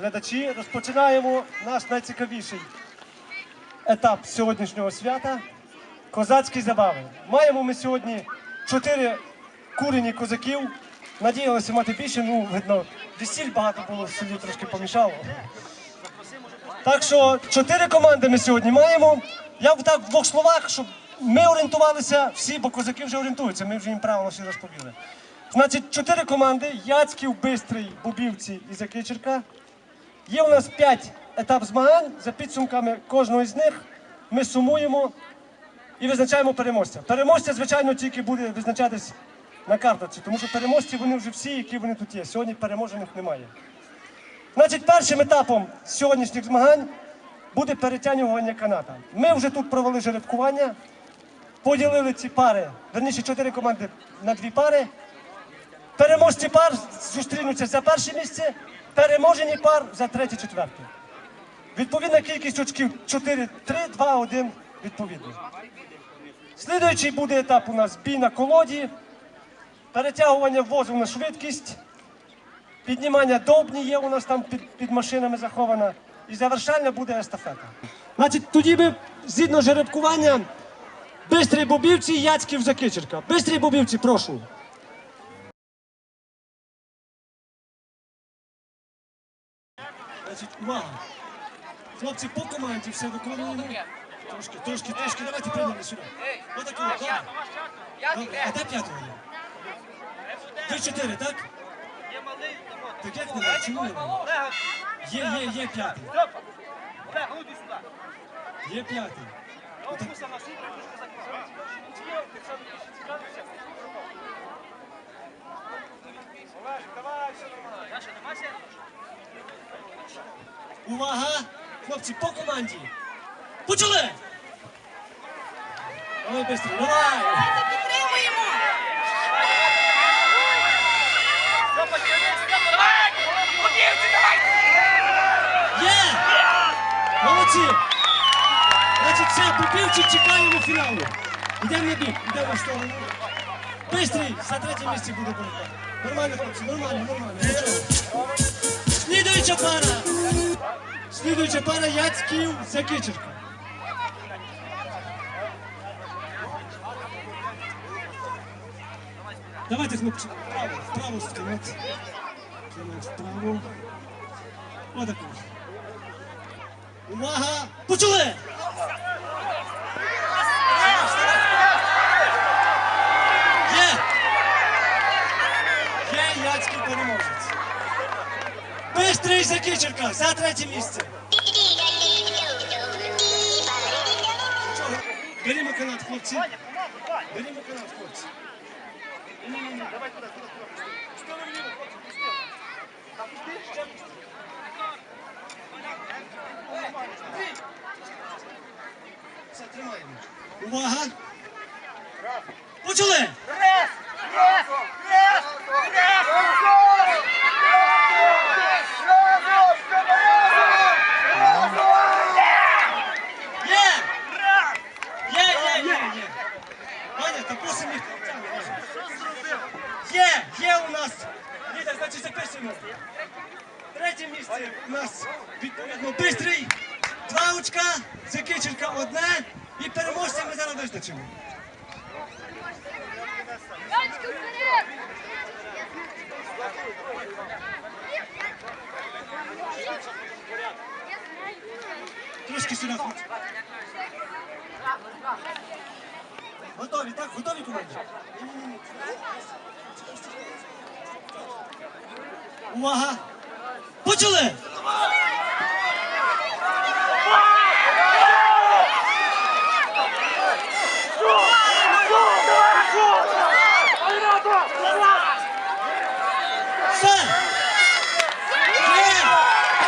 глядачі, розпочинаємо наш найцікавіший етап сьогоднішнього свята козацькі забави. Маємо ми сьогодні чотири курені козаків. Надіялися мати більше, ну, видно, весіль багато було в селі, трошки помішало. Так що чотири команди ми сьогодні маємо. Я в так в двох словах, щоб ми орієнтувалися всі, бо козаки вже орієнтуються, ми вже їм правила всі розповіли. Значить, чотири команди: Яцьків, Бистрий, Бубівці і Закичерка. Є у нас п'ять етап змагань. За підсумками кожного з них ми сумуємо і визначаємо переможця. Переможця, звичайно, тільки буде визначатись на карточці, тому що переможці вони вже всі, які вони тут є. Сьогодні переможених немає. Значить, першим етапом сьогоднішніх змагань буде перетягування каната. Ми вже тут провели жеребкування, поділили ці пари, верніше чотири команди на дві пари. Переможці пар зустрінуться за перше місце, переможені пар за третє, четверте. Відповідна кількість очків 4, 3, 2, 1 відповідно. Слідуючий буде етап у нас бій на колоді, перетягування возу на швидкість, піднімання довбні є у нас там під, під машинами захована. І завершальна буде естафета. Значить, тоді ми згідно жеребкування Бистрі Бобівці, Яцьків Закичерка. Бистрі Бобівці, прошу. Значить, увага! Хлопці, по команді все виконуємо. Трошки, трошки, трошки, давайте прийдемо сюди. Отако, добре. Добре, а де п'ятого? Ви чотири, так? Так як немає? Чому? Є, є, є п'ятий. Є п'ятий. Увага! Хлопці, по команді! Почали! Давай швидко, давай! Підтримуємо. Є! Молодці! Значить, все, попівчик чекаємо фіналу. Йдемо на бік, йдемо в сторону. Бистрий, за третє місце буде боротьба. Нормально, хлопці, нормально, нормально. Слідуюча пара. Слідуюча пара Яцьків Закичерка. Давайте, хлопці, вправо, вправо скинуть. Кинуть вправо. Отаку. Увага! Почали! Є! Є Яцький переможець. Бистрий Закичерка за третє місце. Берімо канат, хлопці. Берімо канат, хлопці. Давай туди, туди, туди. Сторону вліво, хлопці, пусти. Так, пусти, ще пусти. Все, тримаємо. Увага! Почали! Раз! Є, є, є, є. Є, є у нас. Ліда, значить записуємо. Третє місце у нас відповідно бистрий, два очка, Закиченка одне. І переможця ми зараз визначимо. Трошки сюди. хлопці. Готові, так? Готові команди? Увага! Почали! Все!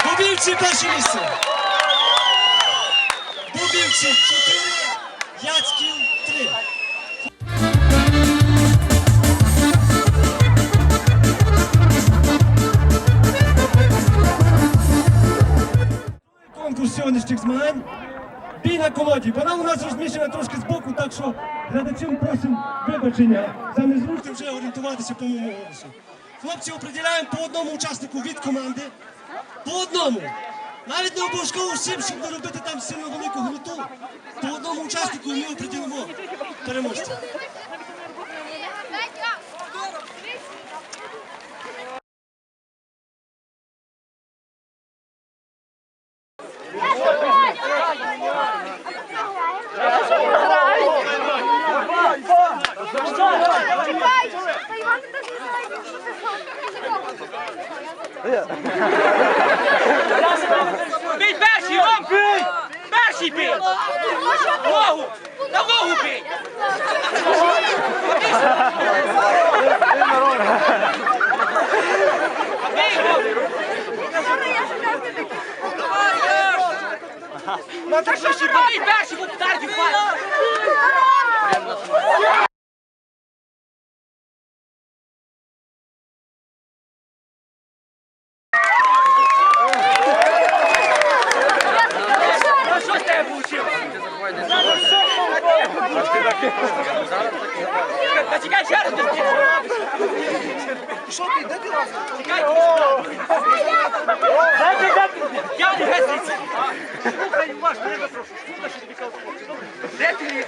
Бубівці перше місце! Бубівці 4, сьогоднішніх змагань. Бій на колоді. Вона у нас розміщена трошки збоку, так що глядачам просимо вибачення за незручність вже орієнтуватися по моєму голосу. Хлопці определяємо по одному учаснику від команди. По одному. Навіть не обов'язково всім, щоб не робити там сильно велику гнуту. По одному учаснику ми определимо переможця. Бій перший, Ром! Бій! Перший бій! Ногу! На ногу бій! Бій, Ром! Бій перший, бо вдарки впали! Ну що з тебе вийшло? Та чекай ще раз, ти Що ти, де ти раз? Чекай, Я не геть Слухай, Маш, не прошу. Слухай, що тобі кажу. Де ти їдеш?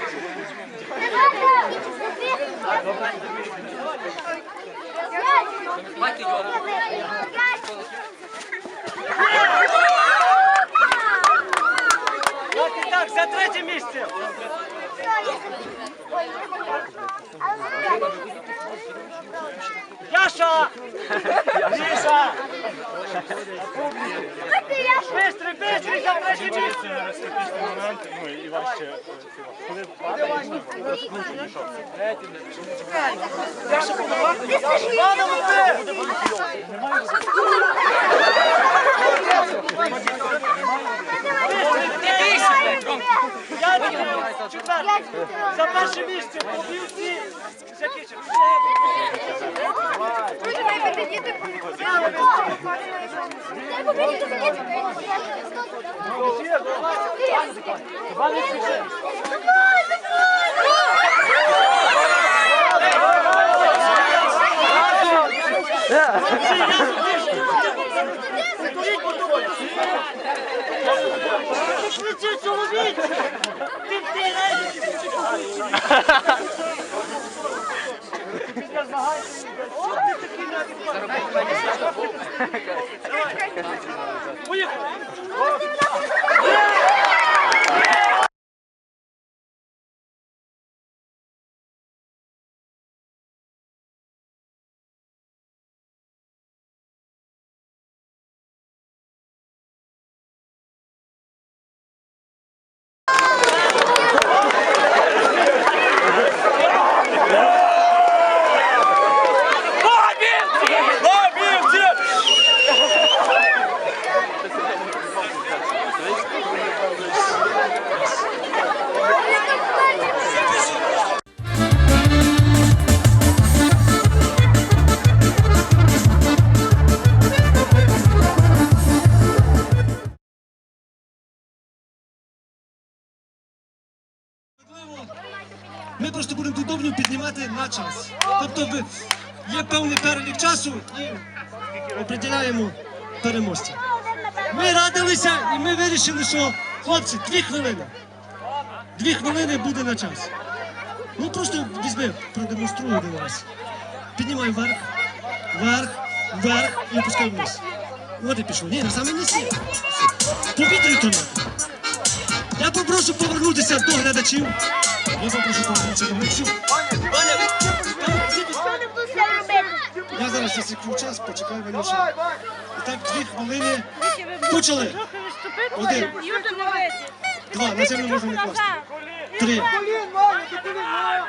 Мати його. От і так, за третє місце. Яша! Міша! Бистрий, бистрий, за третє місце! Пане Матвій! Не бійся, Ром! Я четвертий. За перше місце по білці закінчив. Швидше, чоловік! Ти ти Ми просто будемо дудовню піднімати на час. Тобто є певний перелік часу і определяємо переможця. Ми радилися і ми вирішили, що хлопці, дві хвилини. Дві хвилини буде на час. Ну просто візьми, продемонструй один раз. Піднімай вверх, вверх, вверх і опускай вниз. От і пішов. Ні, на саме не сів. Повітря тримати. Я попрошу повернутися до глядачів. Я попрошу повернутися до глядачів. Я зараз засіклю час, почекай Ванюша. І так, дві хвилини. Почали. Один, два, на землю можна не класти. Три,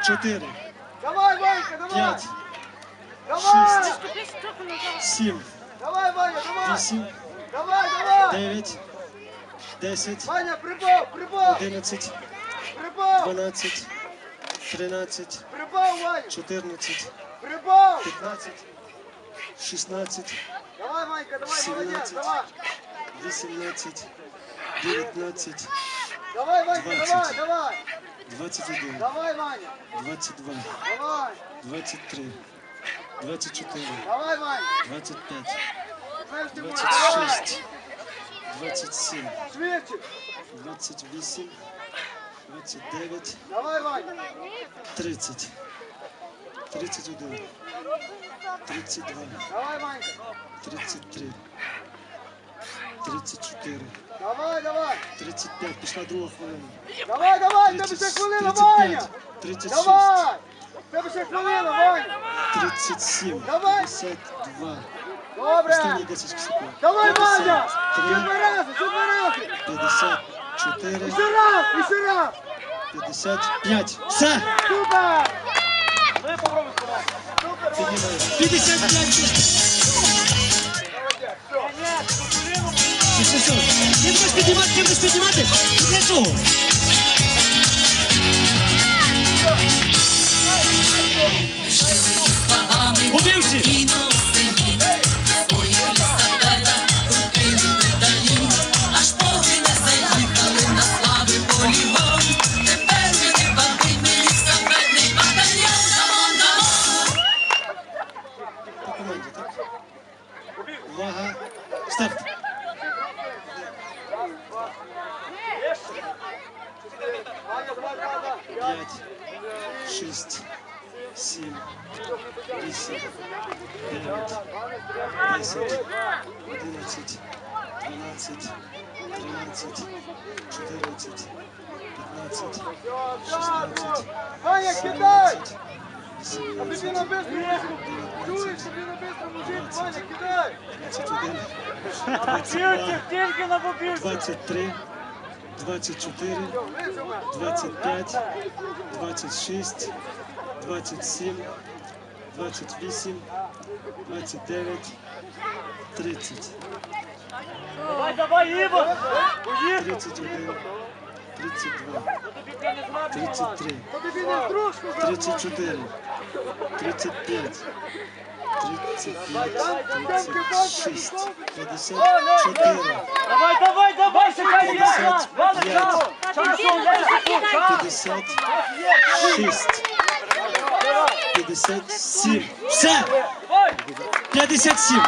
чотири, п'ять, шість, сім, вісім, дев'ять, десять, Ваня, прибав, прибав, одинадцять, прибав, дванадцять, тринадцять, прибав, Ваня, чотирнадцять, прибав. п'ятнадцять, шістнадцять, Давай, Ванька, давай, молодець, Сімнадцять. давай. вісімнадцять, Давай, Ванька, давай, Двадцять. давай. двадцять один, Давай, Ваня, двадцять два, давай. три, Давай, Ваня. двадцять п'ять, Знаєш, ти Давай. шість, двадцять сім, Швидше. 28, 29, Давай, Ваня. 30, 31, 32, 33, 34, Давай, давай. 35, пішла друга хвилина. Давай, давай, в тебе ще хвилина, Ваня. 35, 36, Давай. В тебе ще хвилина, Ваня. 37, Давай. 52, Добре. Останні 10 секунд. Давай, Ваня. Ще 53, два рази, ще два рази. 54, Ще раз, ще раз. 55. Все! Супер. Піднімаємо. 55. Що, що, що? Ти будеш піднімати, ти будеш піднімати? Для чого? Убивці! 23, 24, 25, 26, 27, 28, 29, 30, Давай, давай, Іво. 31, 32, 33, Тобі не 34, 35, 35, 36, 54, Давай, давай, давай, шукай П'ятдесят Ваня, чао. Чао, 10 секунд, чао. 56, 57. Все! 57.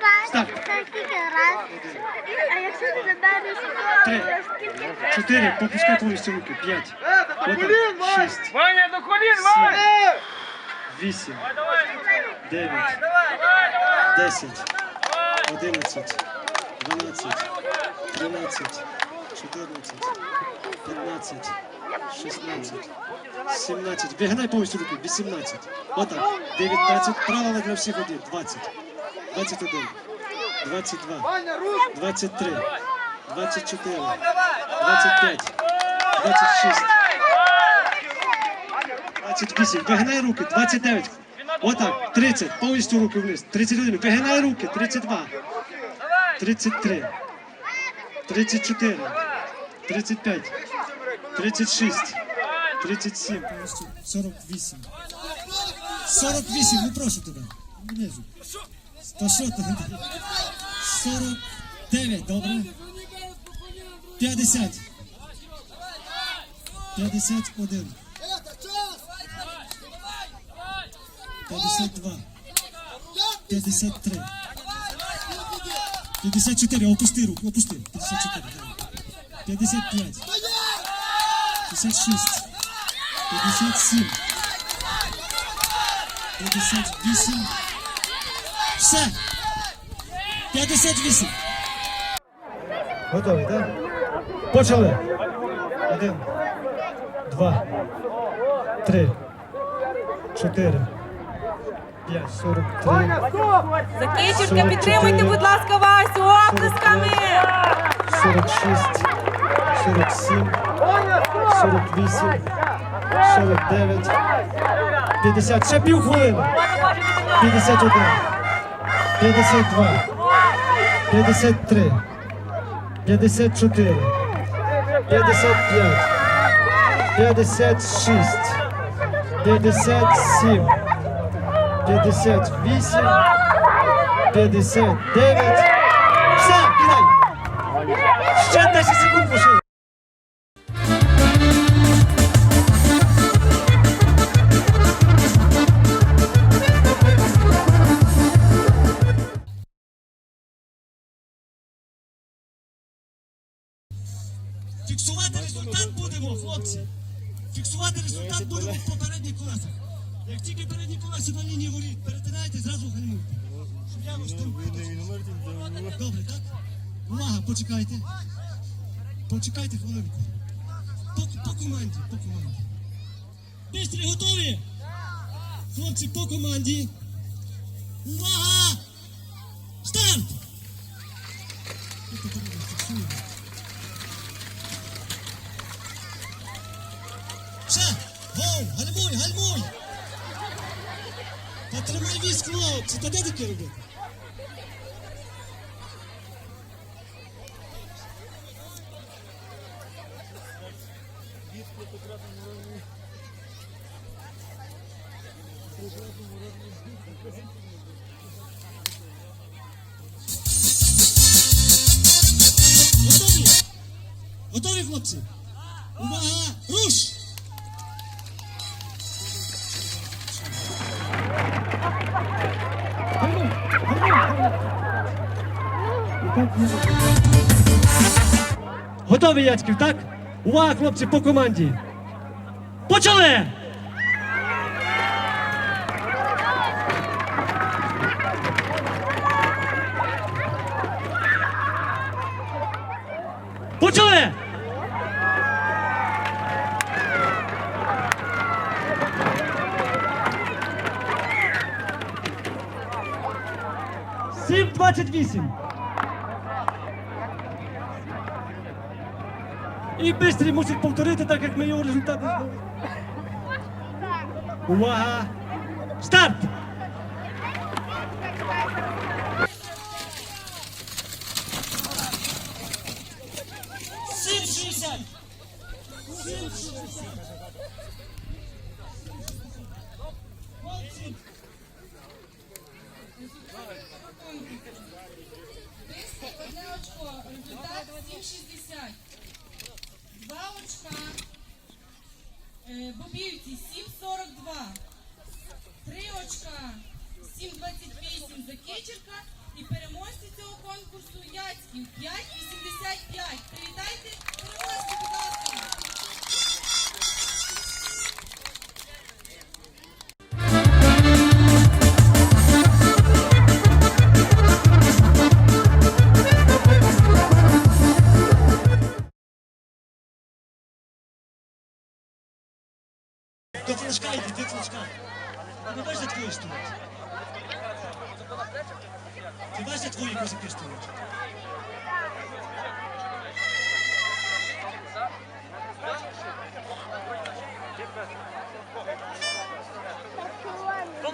Раз. А якщо ти забереш, то скільки? Чотири. Попускай повністю руки. П'ять. Шість. Ваня, до колін. Ваня. Вісім. Дев'ять. Десять. Одинадцять. Дванадцять. Тринадцять. Чотирнадцять. П'ятнадцять. Шістнадцять. Сімнадцять. Вигинай повністю руки. Вісімнадцять. Отак. Дев'ятнадцять. Правила для всіх один. Двадцять. Двадцять один. Двадцять два. Ваня, руку. 23, 24, 25, 26, 28. Вигинай руки. 29. Отак. 30. Повністю руки вниз. 31. Вигинай руки. 32. 33. 34. 35. 36. 37. Повністю 48. 48. Ну прошу тебе. Внизу. То що ти? 49. Добре. 50. 51. 52. 53. 54. Опусти руку, опусти. 54. 55. 56. 57. 58. Все. 58. Готові, так? Почали. Один. Два. Три. Чотири. П'ять. Сорок три. Закичірка, підтримуйте, будь ласка, Васю, оплесками. 46, 47, 48, 49, 50. Ще пів хвилини. 51, 52, 53, 54, 55, 56, 57, 58, 59. Все, кидай! Ще 10 секунд лишилось. Добре, так? Увага, почекайте. Почекайте хвилинку. По, по команді, по команді. Бистрі готові? Хлопці, по команді. Увага! Старт! Ще! Гоу! Гальмуй, гальмуй! Потримай віз, хлопці, та де таке робити? Готові? Готові, хлопці? Увага! Руш! Готові, Яцьків, так? Увага, хлопці, по команді. Почали! Почали! Сім двадцять вісім. І бистрі мусить повторити, так як ми його результати знали. Увага! Старт! Сім шістдесят! Сім шістдесят! Одне очко, результат 7,60. Два очка. Е, Бобівці 7,42. Три очка 7,28 за Кичерка. І переможці цього конкурсу Яцьків 5,85. Привітайте переможці, будь ласка. Ти де твої стоять? Ти бачиш, твої козаки?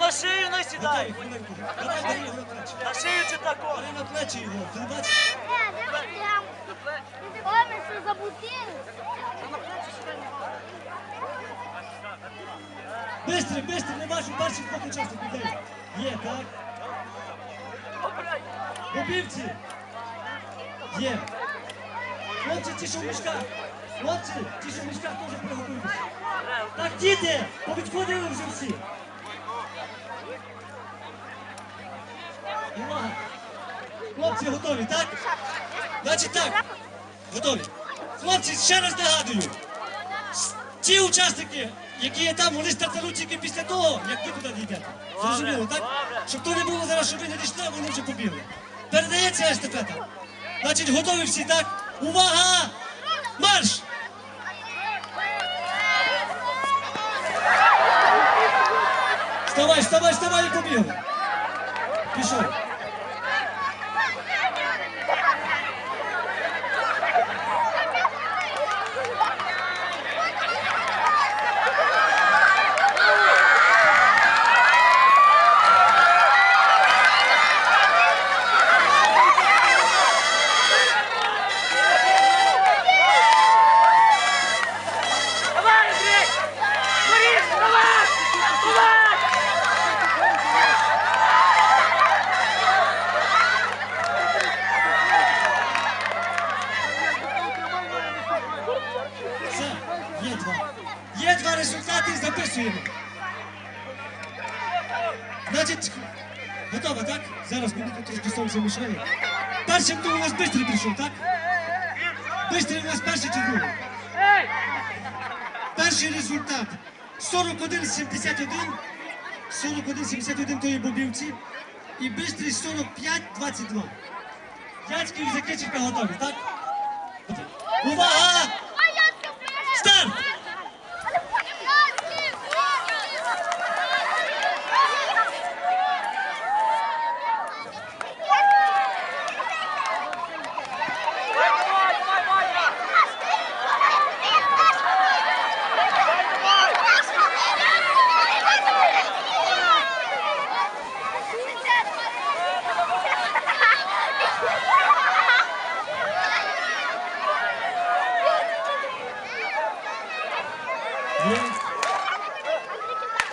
на шию не сідай. Хвилинку. Давай, бери його на. На шию чи тако. Бери на плечі його. Ти не бачиш? Ой, що забутили? Бистре, бистре, не бачу перших двох учасників. Де? Є, так? Бобівці. Є. Хлопці, ті, що в мішках. Хлопці, ті, що в мішках, теж приготуйтеся. Так, діти, повідходили вже всі. Увага. Хлопці готові, так? Значить так. Готові. Хлопці, ще раз нагадую. Ті учасники, які є там, вони стартануть тільки після того, як ви туди дійдете. Зрозуміло, так? Щоб то не було зараз, щоб ви не дійшли, а вони вже побігли. Передається естафета. Значить, готові всі, так? Увага! Марш! Вставай, вставай, вставай і побігли. Пішов. Давай, Андрій! Борис, давай! Давай! Все, є два. Є два результати, записуємо. Значить, готово, так? Зараз мені тут трошки сонце мішає. Першим то у нас бистрий прийшов, так? Бистрий у нас перший чи другий? Перший результат 41-71. 41-71 тої бобівці. І бистрий 45-22. Дядьки і закричка готові, так? Увага! Старт!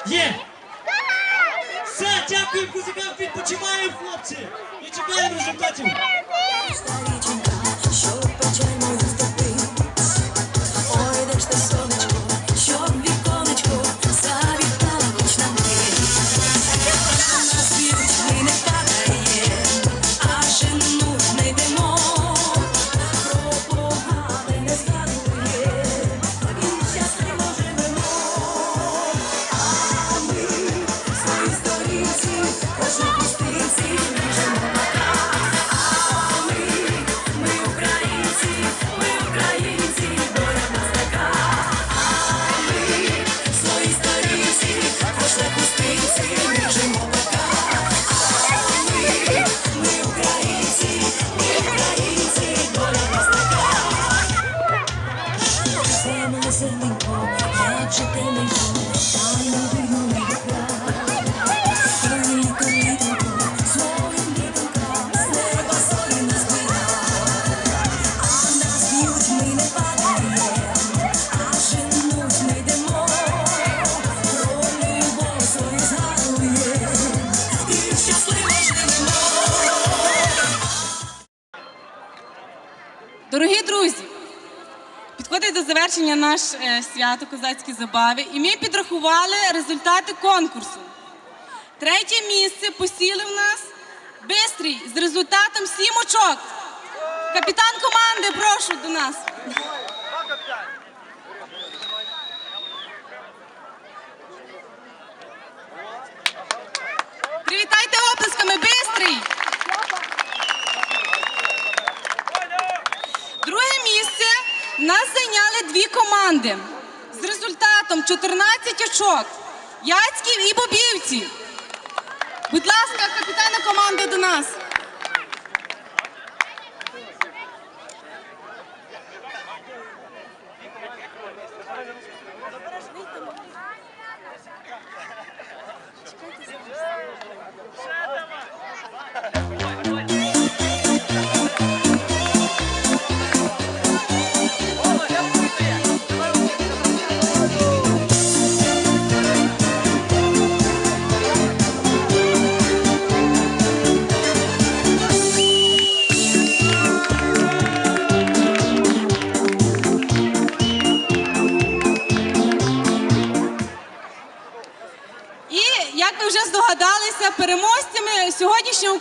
Є! Все, дякую музикам, відпочиваємо, хлопці! І чекаємо результатів. Наш е, свято козацькі забави, і ми підрахували результати конкурсу. Третє місце посіли в нас Бистрій з результатом сім очок. Капітан команди, прошу до нас. Привітайте оплесками, Бистрий! Друге місце в нас зайняли дві команди з результатом 14 очок. Яцьків і Бобівці. Будь ласка, капітана команди до нас.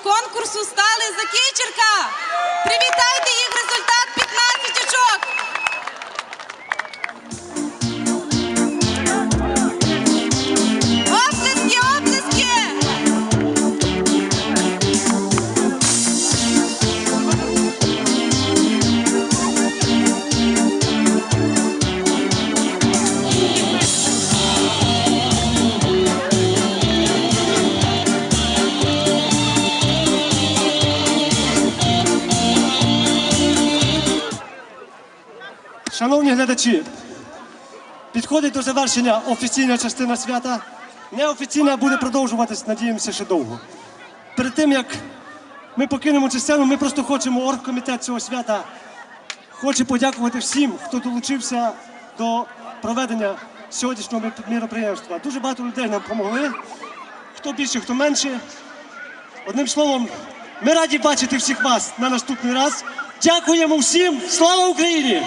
Конкурсу стали глядачі, підходить до завершення офіційна частина свята. Неофіційна буде продовжуватись, надіємося, ще довго. Перед тим як ми покинемо цю сцену, ми просто хочемо оргкомітет цього свята. Хоче подякувати всім, хто долучився до проведення сьогоднішнього міроприємства. Дуже багато людей нам допомогли. Хто більше, хто менше. Одним словом, ми раді бачити всіх вас на наступний раз. Дякуємо всім! Слава Україні!